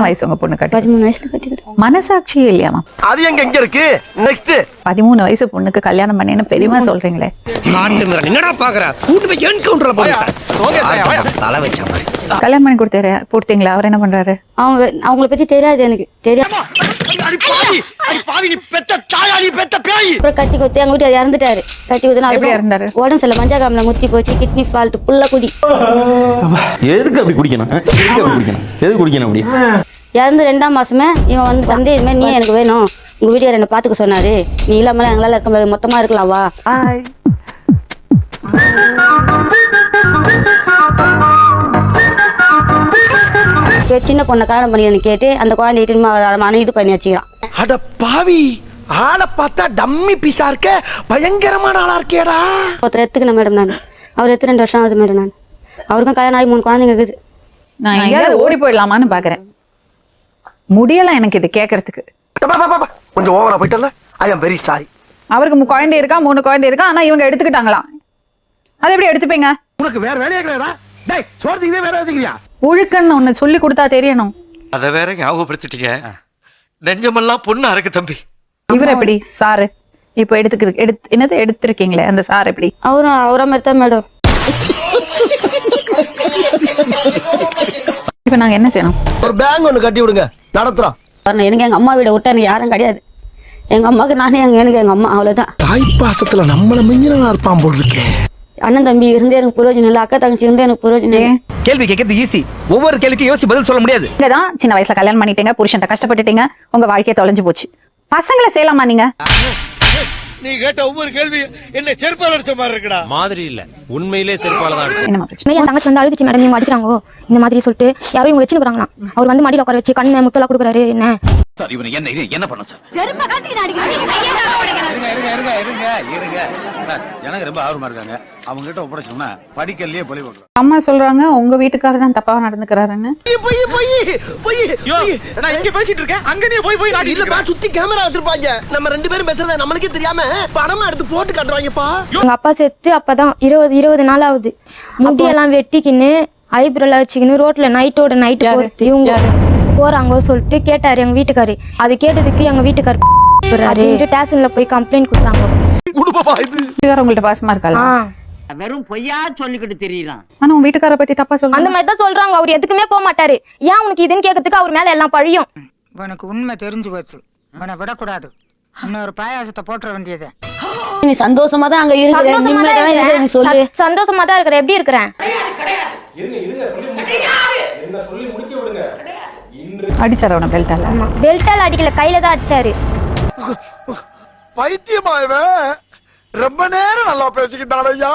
வயசு உங்க பொண்ணு கட்டி பதிமூணு வயசுல கட்டிக்கிட்டோம் மனசாட்சியே இல்லையாமா அது எங்க எங்க இருக்கு? நெக்ஸ்ட் பதிமூணு வயசு பொண்ணுக்கு கல்யாணம் பண்ணேன்னு பெரியமா சொல்றீங்களே. மிரன் என்னடா பாக்குற? கூட்டு போய் என்கவுண்டர்ல போய் தலை வச்ச மாதிரி. கல்யாணம் பண்ணி கொடுத்தாரு கொடுத்தீங்களா? அவர் என்ன பண்றாரு? அவங்க அவங்கள பத்தி தெரியாது எனக்கு. தெரியாது அப்புறம் கட்டி கொடுத்து எங்க வீட்டுல இறந்துட்டாரு. கட்டி கொடுத்து எப்படி இறந்தாரு? உடம்பு சரியில்லை மஞ்சள் முத்தி போச்சு கிட்னி ஃபால்ட் புள்ள குடி. எதுக்கு அப்படி குடிக்கணும்? எதுக்கு அப்படி குடிக்கணும்? எதுக்கு குடிக்கணும் அப்படி? இறந்து ரெண்டாம் மாசமே இவன் வந்து வந்து இது மாதிரி நீ எனக்கு வேணும். உங்க வீட்டுக்காரர் என்ன பாத்துக்க சொன்னாரு. நீ இல்லாமலாம் எங்களால இருக்க முடியாது. மொத்தமா இருக்கலாம் வா. இப்ப சின்ன பொண்ணை கல்யாணம் பண்ணி கேட்டு அந்த குழந்தைகிட்ட மன இது பண்ணி வச்சுக்கிறான் அட பாவி ஆளை பார்த்தா டம்மி பீஸா இருக்க. பயங்கரமான ஆளா இருக்கேடா. ஒருத்தர் எடுத்துக்கணும் மேடம் நான். அவர் எடுத்து ரெண்டு வருஷம் ஆகுது மேடம் நான். அவருக்கும் கல்யாணம் ஆகி மூணு குழந்தைங்க இருக்குது. நான் எங்கேயாவது ஓடி போயிடலாமான்னு பாக்குறேன். முடியல எனக்கு இது கேட்கறதுக்கு பா, பா, பா, பா. கொஞ்சம் ஓவரா போயிட்டல ஐ அம் வெரி சாரி அவருக்கு மூ- குழந்தை இருக்கா? மூணு குழந்தை இருக்கா? ஆனா இவங்க எடுத்துக்கிட்டாங்களாம். அது எப்படி எடுத்துப்பீங்க? உனக்கு வேற வேலையே கிடையாதா? டேய் சோறதுக்கு வேற வச்சுக்கிறியா ஒழுக்கன்னு ஒண்ணு சொல்லி கொடுத்தா தெரியணும். அத வேற ஞாபகப்படுத்திட்டீங்க. நெஞ்சமெல்லாம் பொண்ணு அறக்கு தம்பி. இவர் எப்படி? சாரு. இப்போ எடுத்துக்கு எடுத்து என்னது எடுத்திருக்கீங்களே அந்த சார் எப்படி? அவரும் அவரை மாதிரி தான் மேடம். இப்போ நாங்க என்ன செய்யணும்? ஒரு பேங்க் ஒன்னு கட்டி விடுங்க. நடத்துறோம் எனக்கு எங்க அம்மா வீட விட்டா எனக்கு யாரும் கிடையாது. எங்க அம்மாவுக்கு நானே எங்க எனக்கு எங்க அம்மா அவ்வளவுதான். தாய் பாசத்துல நம்மள மிஞ்சினா இருப்பான் போல் இருக்கே. அண்ணன் தம்பி இருந்தே எனக்கு புரோஜனம் இல்லை அக்கா தங்கச்சி இருந்தே எனக்கு புரோஜனம் இல்லை. கேள்வி கேட்கறது ஈஸி ஒவ்வொரு கேள்விக்கும் யோசிச்சு பதில் சொல்ல முடியாது. நீங்க தான் சின்ன வயசுல கல்யாணம் பண்ணிட்டீங்க புருஷன்ட்ட கஷ்டப்பட்டுட்டீங்க உங்க வாழ்க்கைய தொலைஞ்சு போச்சு. பசங்களை செய்யலாமா நீங்க? நீ கேட்ட ஒவ்வொரு கேள்வி என்ன செருப்பால் அடிச்ச மாதிரி இருக்குடா. மாதிரி இல்ல. உண்மையிலே செருப்பால தான் என் தங்கச்சி வந்து அழுதுச்சு மேடம் இவங்க அடிக்கிறாங்கோ? இந்த மாதிரி சொல்லிட்டு யாரும் இவங்க வச்சுக்கிறாங்களாம் அவர் வந்து மடியில உட்கார வச்சு கண்ணு முத்தெல்லாம் கொடுக்குறாரு என்ன? சார் இவனை என்ன என்ன பண்ண சார்? இருங்க. இருங்க இருங்க சார், எனக்கு ரொம்ப ஆர்வமா இருக்காங்க. அவங்க கிட்ட ஒப்படைச்சோம்னா படிக்கல்லையே பழி போடுறோம் அம்மா சொல்றாங்க உங்க வீட்டுக்காரர் தான் தப்பா நடந்துக்கிறாருன்னு. போய் போய் போய் நான் இங்க பேசிட்டு இருக்கேன்? அங்க நீ போய் போய் இல்லப்பா சுத்தி கேமரா வச்சிருப்பாங்க. நம்ம ரெண்டு பேரும் பேசுறத நம்மளுக்கே தெரியாம படமா எடுத்து போட்டு காட்டுவாங்கப்பா எங்க அப்பா செத்து அப்பதான் இருபது இருபது நாள் ஆகுது முடியெல்லாம் வெட்டிக்கின்னு ஐப்ரோல வச்சுக்கின்னு ரோட்ல நைட்டோட நைட்டு போறது. இவங்க போறாங்க சொல்லிட்டு கேட்டாரு எங்க வீட்டுக்காரு. அது கேட்டதுக்கு எங்க வீட்டுக்காரு போறாரு ஸ்டேஷன்ல போய் கம்ப்ளைண்ட் கொடுத்தாங்க. உடுப்பா இது? வீட்டுக்காரர் உங்கள்ட்ட பாசமா இருக்கா ஆ. வெறும் பொய்யா சொல்லிக்கிட்டு தெரியலாம் ஆனா உங்க வீட்டுக்காரரை பத்தி தப்பா அந்த சொல்றாங்க மாதிரி தான் சொல்றாங்க. அவர் எதுக்குமே போக மாட்டாரு. ஏன் உனக்கு இதுன்னு கேட்கறதுக்கு அவர் மேல எல்லாம் பழியும்? உனக்கு உண்மை தெரிஞ்சு போச்சு. உன்னை விடக்கூடாது. இன்னொரு பாயாசத்தை போட்டுற வேண்டியது. நீ சந்தோஷமா தான் அங்க இருக்கிற. நிம்மதியா தான் இருக்கிற. நீ சொல்லு. சந்தோஷமா தான் இருக்கிறேன் எப்படி இருக்கிறேன் அடிச்சாரு அவனை பெல்ட்டால ஆமா. பெல்ட்டால் அடிக்கல. கையில தான் அடிச்சாரு. பைத்தியமா ரொம்ப நேரம் நல்லா பேசிக்கிட்டான் ஐயா.